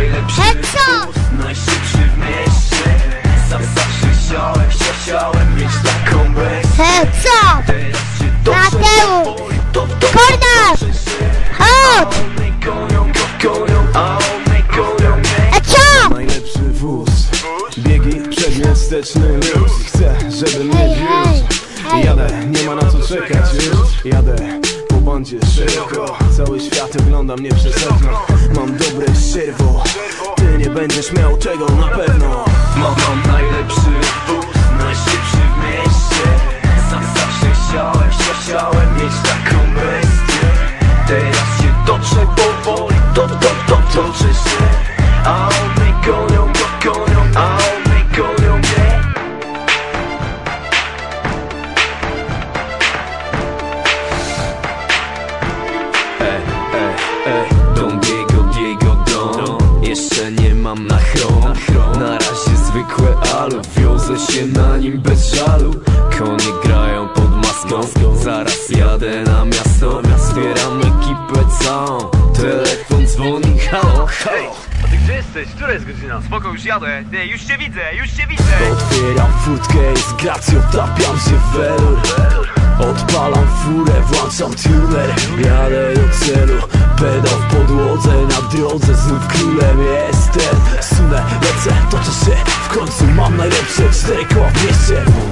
Najlepszy najszybszy w mieście. Sam zawsze chciałem, chciałem mieć taką bestię Co? Mateusz! Kornasz! Chodź! Gonią co? Najlepszy wóz Biegi luz. Chcę, żeby mnie wiózł. Jadę, nie ma na co czekać już Jadę po bandzie szybko Cały świat ogląda mnie przez okno Mam do będziesz miał tego na pewno Wiozę się na nim bez żalu Konie grają pod maską Zaraz jadę na miasto Zbieram ekipę całą Telefon dzwoni, halo, halo A ty gdzie jesteś? Która jest godzina? Spoko, już jadę. Nie, już cię widzę, już cię widzę. Otwieram furtkę i z gracją tapiam się w welur Odpalam furę, włączam tuner Jadę do celu, pedał w podłodze Na drodze znów królem jestem Sunę, lecę, toczę się W końcu mam najlepsze